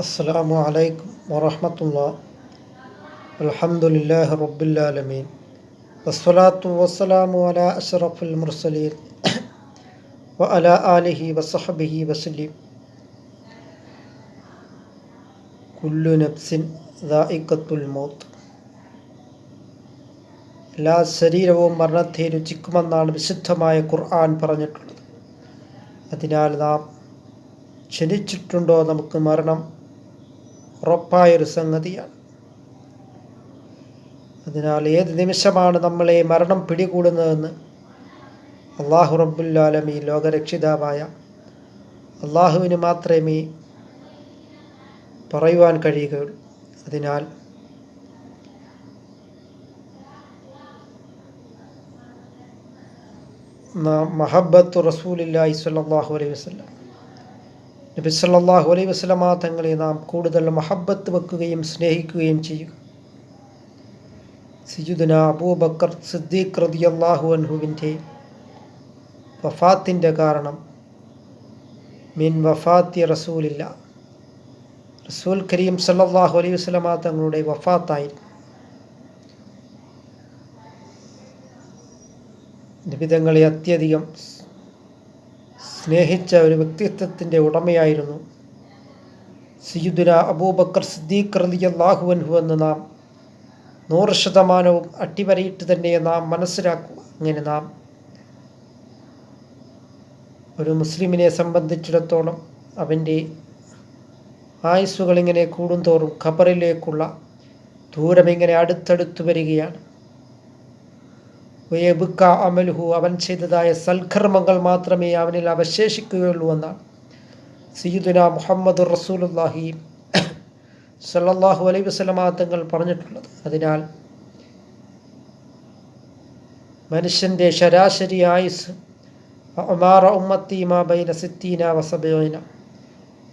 അസ്സാം വലൈക്കും വറഹമത്തുള്ള. അലഹമുല്ലാഹ് റബ്ബുല്ലാലമീൻ വസ്സലാത്തു വസ്സലാമു അല അഷറഫുൽ മുർസലീൻ. വ അല ആലിഹി വസഹബിഹി വസലീം കുല്ലു നബ്സിൻ ദായിക്കത്തുൽ മൗത്ത്. എല്ലാ ശരീരവും മരണത്തെ രുചിക്കുമെന്നാണ് വിശുദ്ധമായ ഖുർആൻ പറഞ്ഞിട്ടുള്ളത്. അതിനാൽ നാം ക്ഷണിച്ചിട്ടുണ്ടോ നമുക്ക് മരണം? ഉറപ്പായൊരു സംഗതിയാണ്. അതിനാൽ ഏത് നിമിഷമാണ് നമ്മളെ മരണം പിടികൂടുന്നതെന്ന് അള്ളാഹു റബ്ബുല്ലാലമി ലോകരക്ഷിതാവായ അള്ളാഹുവിന് മാത്രമേ പറയുവാൻ കഴിയുകയുള്ളൂ. അതിനാൽ മഹബത്ത് റസൂലില്ലാഹി സ്വല്ലല്ലാഹു അലൈഹി വസല്ലം നബി സല്ലല്ലാഹു അലൈഹി വസല്ലമ തങ്ങളെ നാം കൂടുതൽ മഹബത്ത് വെക്കുകയും സ്നേഹിക്കുകയും ചെയ്യുക സിജുദന അബൂബക്കർ സിദ്ദീഖ് റതി അള്ളാഹു അൻഹുവിന്റെ വഫാത്തിന്റെ കാരണം മിൻ വഫാത്തി റസൂലില്ല. റസൂൽ കരീം സല്ലാഹു അലൈഹി വസല്ലമ തങ്ങളുടെ വഫാത്തായിരുന്നു നിബിതങ്ങളെ അത്യധികം സ്നേഹിച്ച ഒരു വ്യക്തിത്വത്തിന്റെ ഉടമയായിരുന്നു സിയുദുന അബൂബക്കർ സിദ്ദീഖ് റളിയല്ലാഹു അൻഹു എന്ന് നാം നൂറ് ശതമാനവും അട്ടിവരയിട്ട് തന്നെ നാം മനസ്സിലാക്കുക അങ്ങനെ നാം ഒരു മുസ്ലിമിനെ സംബന്ധിച്ചിടത്തോളം അവന്റെ ആയുസ്സുകൾ ഇങ്ങനെ കൂടുന്തോറും ഖബറിലേക്കുള്ള ദൂരം ഇങ്ങനെ അടുത്തടുത്ത് വരികയാണ്. വയബുക്ക അമലുഹു അവൻ ചെയ്തതായ സൽക്കർമ്മങ്ങൾ മാത്രമേ അവനിൽ അവശേഷിക്കുകയുള്ളൂ എന്നാണ്. സീദുന മുഹമ്മദ് റസൂലുല്ലാഹി സല്ലാഹു അലൈ വസല്ലമ തങ്ങൾ പറഞ്ഞിട്ടുള്ളത്. അതിനാൽ മനുഷ്യന്റെ ശരാശരി ആയുസ് ഒമാറ ഉമ്മത്തി മാ ബൈന സിത്തീന വസബീന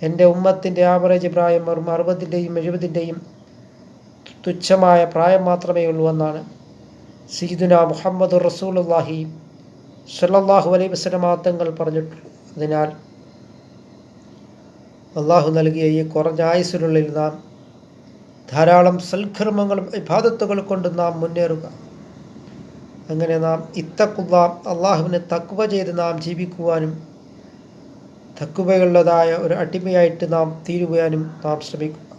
എന്റെ ഉമ്മത്തിന്റെ ആവറേജ് പ്രായം വെറും അറുപതിന്റെയും എഴുപതിന്റെയും തുച്ഛമായ പ്രായം മാത്രമേ ഉള്ളൂ എന്നാണ്. സീദുന മുഹമ്മദ് റസൂലുല്ലാഹി സല്ലാഹു അലൈഹി വസ്ലമാങ്ങൾ തങ്ങൾ പറഞ്ഞിട്ടുള്ളൂ അതിനാൽ അള്ളാഹു നൽകിയ ഈ കുറഞ്ഞ ആയുസിനുള്ളിൽ നാം ധാരാളം സൽക്കർമ്മങ്ങളും ഇബാദത്തുകൾ കൊണ്ട് നാം മുന്നേറുക. അങ്ങനെ നാം ഇത്തക്കുള്ള അള്ളാഹുവിനെ തക്കുവ ചെയ്ത് നാം ജീവിക്കുവാനും തക്കുവയുള്ളതായ ഒരു അടിമയായിട്ട് നാം തീരുവാനും നാം ശ്രമിക്കുക.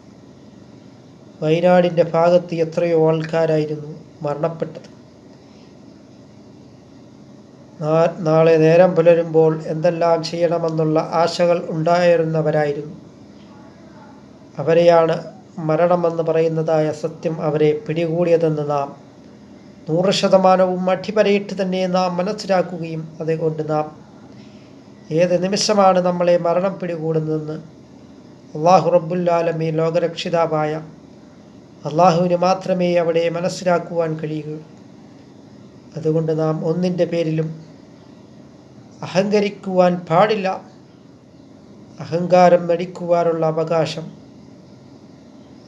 വയനാടിന്റെ ഭാഗത്ത് എത്രയോ ആൾക്കാരായിരുന്നു മരണപ്പെട്ടത്. നാളെ നേരം പുലരുമ്പോൾ എന്തെല്ലാം ചെയ്യണമെന്നുള്ള ആശകൾ ഉണ്ടായിരുന്നവരായിരുന്നു. അവരെയാണ് മരണമെന്ന് പറയുന്നതായ സത്യം അവരെ പിടികൂടിയതെന്ന് നാം നൂറ് ശതമാനവും അടിപരയിട്ട് തന്നെ നാം മനസ്സിലാക്കുകയും അതുകൊണ്ട് നാം ഏത് നിമിഷമാണ് നമ്മളെ മരണം പിടികൂടുന്നതെന്ന് അള്ളാഹു റബ്ബുല്ലാലമി ലോകരക്ഷിതാവായ അള്ളാഹുവിന് മാത്രമേ അവിടെ മനസ്സിലാക്കുവാൻ കഴിയുകയുള്ളൂ അതുകൊണ്ട് നാം ഒന്നിന്റെ പേരിലും അഹങ്കരിക്കുവാൻ പാടില്ല. അഹങ്കാരം മടിക്കുവാനുള്ള അവകാശം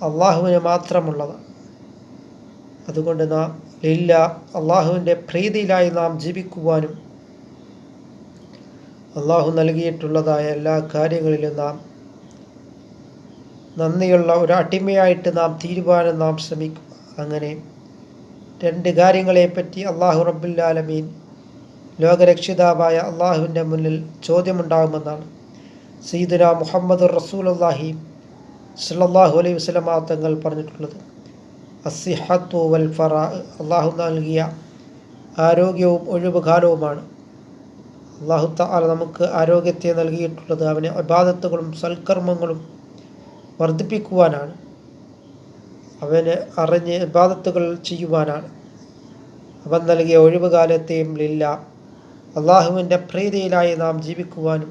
അള്ളാഹുവിന് മാത്രമുള്ളതാണ് അതുകൊണ്ട് നാം ലില്ല അള്ളാഹുവിന്റെ പ്രീതിയിലായി നാം ജീവിക്കുവാനും അള്ളാഹു നൽകിയിട്ടുള്ളതായ എല്ലാ കാര്യങ്ങളിലും നാം നന്ദിയുള്ള ഒരു അടിമയായിട്ട് നാം തീരുവാനും നാം ശ്രമിക്കുക അങ്ങനെ രണ്ട് കാര്യങ്ങളെപ്പറ്റി അള്ളാഹു റബ്ബുല്ലാലമീൻ ലോകരക്ഷിതാവായ അള്ളാഹുവിന്റെ മുന്നിൽ ചോദ്യമുണ്ടാകുമെന്നാണ്. സീദുന മുഹമ്മദ് റസൂൽ അള്ളാഹി സല്ലാഹു അലൈഹി വസ്ലമാ തങ്ങൾ പറഞ്ഞിട്ടുള്ളത്. അസിഹത്തു വൽ ഫറ അള്ളാഹു നൽകിയ ആരോഗ്യവും ഒഴിവുകാലവുമാണ്. അള്ളാഹു താല നമുക്ക് ആരോഗ്യത്തെ നൽകിയിട്ടുള്ളത് അവനെ അബാധത്തുകളും സൽക്കർമ്മങ്ങളും വർദ്ധിപ്പിക്കുവാനാണ്. അവനെ അറിഞ്ഞ് അബാധത്തുകൾ ചെയ്യുവാനാണ്. അവൻ നൽകിയ ഒഴിവുകാലത്തെയും ലില്ല അള്ളാഹുവിന്റെ പ്രീതിയിലായി നാം ജീവിക്കുവാനും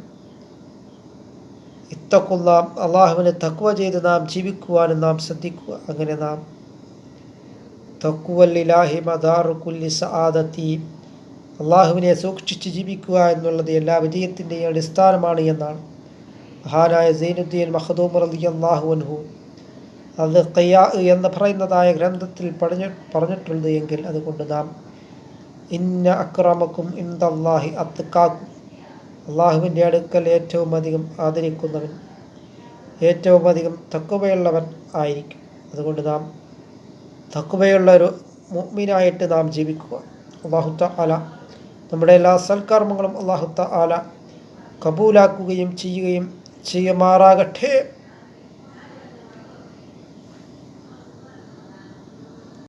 ഇത്തക്കുള്ള അള്ളാഹുവിനെ തക്കുവ ചെയ്ത് നാം ജീവിക്കുവാനും നാം ശ്രദ്ധിക്കുക. അങ്ങനെ നാം തക്കുവല്ലിലാഹി മദാറുക്കുല്ലി സആദത്തി അള്ളാഹുവിനെ സൂക്ഷിച്ച് ജീവിക്കുക എന്നുള്ളത് എല്ലാ വിജയത്തിന്റെയും അടിസ്ഥാനമാണ് എന്നാണ്. മഹാനായ സൈനുദ്ദീൻ മഹദൂം റലി അള്ളാഹു അൻഹു അത് കയ്യാ എന്ന് പറയുന്നതായ ഗ്രന്ഥത്തിൽ പറഞ്ഞ പറഞ്ഞിട്ടുള്ളത് എങ്കിൽ അതുകൊണ്ട് നാം ഇന്ന അക്രമക്കും ഇന്ദല്ലാഹി അത്തുക്കാക്കും അള്ളാഹുവിന്റെ അടുക്കൽ ഏറ്റവും അധികം ആദരിക്കുന്നവൻ ഏറ്റവും അധികം തക്കുവയുള്ളവൻ ആയിരിക്കും. അതുകൊണ്ട് നാം തക്കുവയുള്ള ഒരു മുഗ്മിനായിട്ട് നാം ജീവിക്കുക. അള്ളാഹുത്ത ആല നമ്മുടെ എല്ലാ സൽക്കർമ്മങ്ങളും അള്ളാഹുത്ത ആല കബൂലാക്കുകയും ചെയ്യുകയും ചെയ്യുമാറാകട്ടെ.